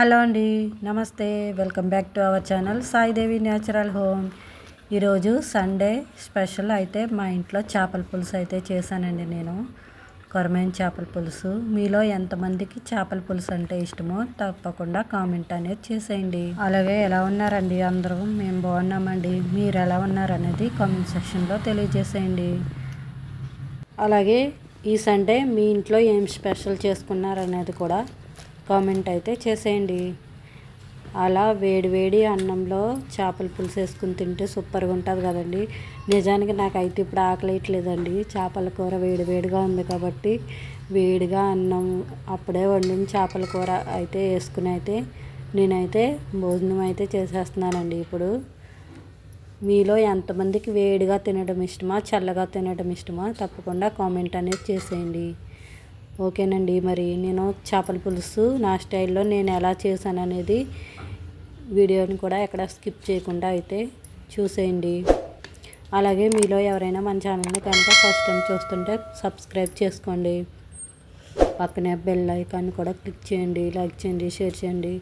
Hello అండి నమస్తే. Welcome back to our channel Saidevi natural home. ఈరోజు సండే స్పెషల్ అయితే మా ఇంట్లో చేపల పులుసు అయితే చేశానండి నేను. కొరమైన చేపల పులుసు. మీలో ఎంతమందికి చేపల పులుసు అంటే ఇష్టమో తప్పకుండా కామెంట్ అనేది చేసేయండి. అలాగే ఎలా ఉన్నారండి అందరూ? మేము బాగున్నామండి. మీరు ఎలా ఉన్నారనేది కామెంట్ సెక్షన్లో తెలియజేసేయండి. అలాగే ఈ సండే మీ ఇంట్లో ఏం స్పెషల్ చేసుకున్నారనేది కూడా కామెంట్ అయితే చేసేయండి. అలా వేడి వేడి అన్నంలో చేపల పులుసు వేసుకుని తింటే సూపర్గా ఉంటుంది కదండి. నిజానికి నాకైతే ఇప్పుడు ఆకలేయట్లేదండి. చేపల కూర వేడి వేడిగా ఉంది కాబట్టి వేడిగా అన్నం అప్పుడే వండిన చేపల కూర అయితే వేసుకుని అయితే నేనైతే భోజనం అయితే చేసేస్తున్నానండి ఇప్పుడు. మీలో ఎంతమందికి వేడిగా తినడం ఇష్టమా చల్లగా తినడం ఇష్టమా తప్పకుండా కామెంట్ అనేది చేసేయండి. ఓకేనండి మరి నేను చేపల పులుసు నా స్టైల్లో నేను ఎలా చేశాను అనేది వీడియోని కూడా ఎక్కడ స్కిప్ చేయకుండా అయితే చూసేయండి. అలాగే మీలో ఎవరైనా మన ఛానల్ని కనుక ఫస్ట్ టైం చూస్తుంటే సబ్స్క్రైబ్ చేసుకోండి. పక్కనే బెల్ ఐకాన్ కూడా క్లిక్ చేయండి లైక్ చేయండి షేర్ చేయండి.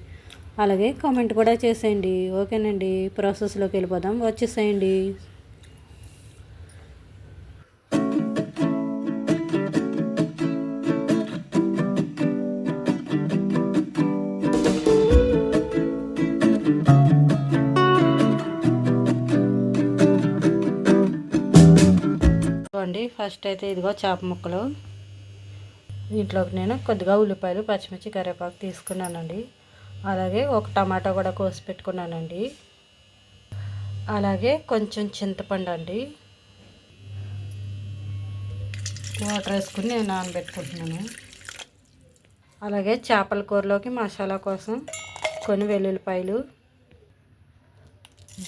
అలాగే కామెంట్ కూడా చేసేయండి. ఓకేనండి ప్రాసెస్లోకి వెళ్ళిపోదాం. వచ్చేసేయండి. ఫస్ట్ అయితే ఇదిగో చేప ముక్కలు. దీంట్లోకి నేను కొద్దిగా ఉల్లిపాయలు పచ్చిమిర్చి కరివేపాకు తీసుకున్నానండి. అలాగే ఒక టమాటా కూడా కోసి పెట్టుకున్నానండి. అలాగే కొంచెం చింతపండు అండి. వాటర్ వేసుకుని నేను నానబెట్టుకుంటున్నాను. అలాగే చేపల కూరలోకి మసాలా కోసం కొన్ని వెల్లుల్లిపాయలు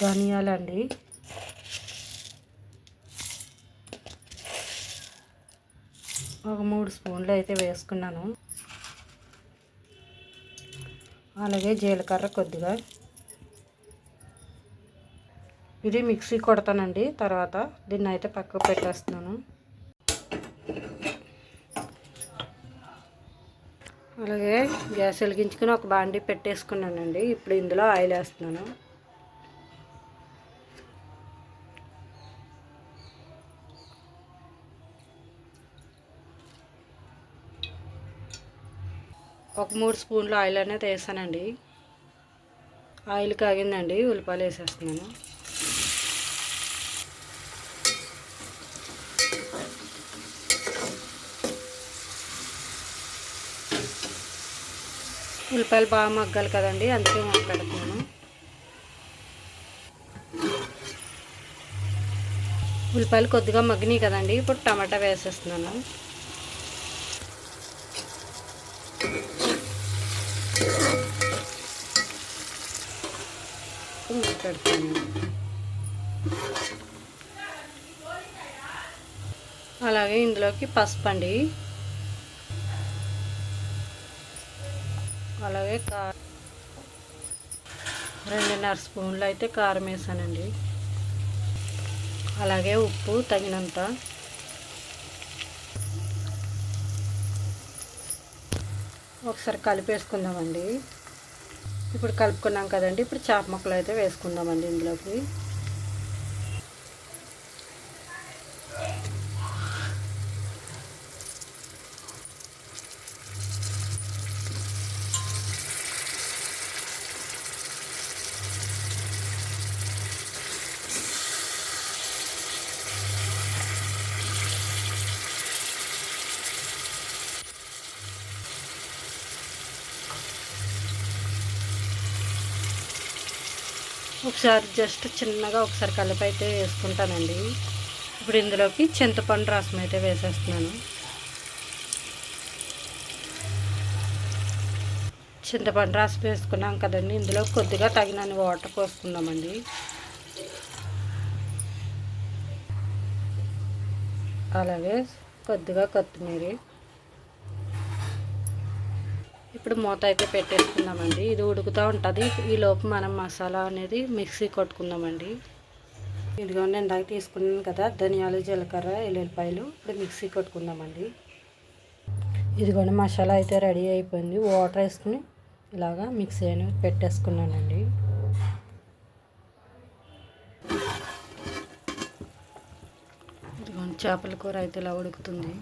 ధనియాలండి. ఒక మూడు స్పూన్లు అయితే వేసుకున్నాను. అలాగే జీలకర్ర కొద్దిగా. ఇది మిక్సీ కొడతానండి తర్వాత దీన్ని అయితే పక్కకు పెట్టేస్తున్నాను. అలాగే గ్యాస్ వెలిగించుకుని ఒక బాండీ పెట్టేసుకున్నానండి ఇప్పుడు ఇందులో ఆయిల్ వేస్తున్నాను. ఒక మూడు స్పూన్లు ఆయిల్ అనేది వేసానండి ఆయిల్ కాగిందండి ఉల్లిపాయలు వేసేస్తున్నాను. ఉల్లిపాయలు బాగా మగ్గాలి కదండి అందుకే మాట్లాడుతున్నాను ఉల్లిపాయలు కొద్దిగా మగ్గినాయి కదండి ఇప్పుడు టమాటా వేసేస్తున్నాను. మాట్లాడుతున్నాను. అలాగే ఇందులోకి పసుపు అండి. అలాగే కారం రెండున్నర స్పూన్లు అయితే కారం వేసానండి. అలాగే ఉప్పు తగినంత. ఒకసారి కలిపేసుకుందామండి. ఇప్పుడు కలుపుకున్నాం కదండి. ఇప్పుడు చేప ముక్కలు అయితే వేసుకుందామండి ఇందులోకి. ఒకసారి జస్ట్ చిన్నగా ఒకసారి కలిపి అయితే వేసుకుంటానండి. ఇప్పుడు ఇందులోకి చింతపండు రసం అయితే వేసేస్తున్నాను. చింతపండు రసం వేసుకున్నాం కదండి. ఇందులో కొద్దిగా తగినన్ని వాటర్ పోసుకుందామండి. అలాగే కొద్దిగా కొత్తిమీర ఇప్పుడు మూత అయితే పెట్టేసుకుందామండి. ఇది ఉడుకుతూ ఉంటుంది. ఈ లోపు మనం మసాలా అనేది మిక్సీ కొట్టుకుందామండి. ఇదిగోండి ఇందాక తీసుకున్నాను కదా ధనియాలు జీలకర్ర ఎల్లుల్లిపాయలు. ఇప్పుడు మిక్సీ కొట్టుకుందామండి. ఇదిగోండి మసాలా అయితే రెడీ అయిపోయింది. వాటర్ వేసుకుని ఇలాగా మిక్సీ అనేది పెట్టేసుకున్నానండి. ఇదిగోండి చేపల కూర అయితే ఇలా ఉడుకుతుంది.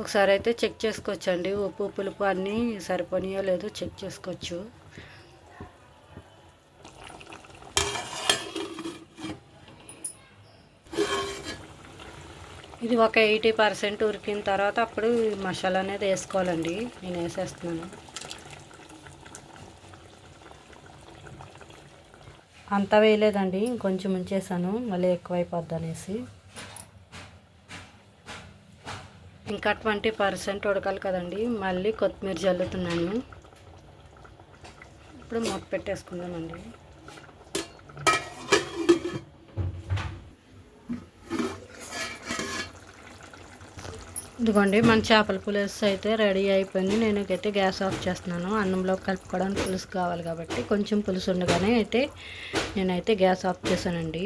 ఒకసారి అయితే చెక్ చేసుకోవచ్చండి. ఉప్పు పులుపు అన్నీ సరిపోనియో లేదో చెక్ చేసుకోవచ్చు. ఇది ఒక ఎయిటీ పర్సెంట్ ఉరికిన తర్వాత అప్పుడు మసాలా అనేది వేసుకోవాలండి. నేను వేసేస్తున్నాను. అంతా వేయలేదండి. ఇంకొంచెం ఉంచేసాను. మళ్ళీ ఎక్కువైపోద్ది అనేసి. ఇంకా ట్వంటీ పర్సెంట్ ఉడకాలి కదండి. మళ్ళీ కొత్తిమీర జల్లుతున్నాను. ఇప్పుడు మూత పెట్టేసుకుందామండి. ఇదిగోండి మన చేపల పులుసు అయితే రెడీ అయిపోయింది. నేను అయితే గ్యాస్ ఆఫ్ చేస్తున్నాను. అన్నంలో కలుపుకోవడానికి పులుసు కావాలి కాబట్టి కొంచెం పులుసు ఉండగానే అయితే నేనైతే గ్యాస్ ఆఫ్ చేశానండి.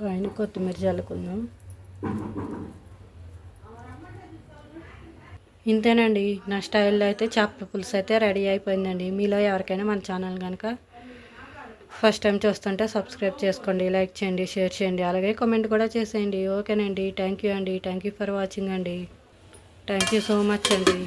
పైన కొత్తిమీర చల్లుకుందాం ఇంతేనండి. నా స్టైల్లో అయితే చేపల పులుసు అయితే రెడీ అయిపోయిందండి. మీలో ఎవరికైనా మన ఛానల్ కనుక ఫస్ట్ టైం చూస్తుంటే సబ్స్క్రైబ్ చేసుకోండి లైక్ చేయండి షేర్ చేయండి అలాగే కామెంట్ కూడా చేసేయండి. ఓకేనండి. థ్యాంక్ యూ అండి. థ్యాంక్ యూ ఫర్ వాచింగ్ అండి. థ్యాంక్ యూ సో మచ్ అండి.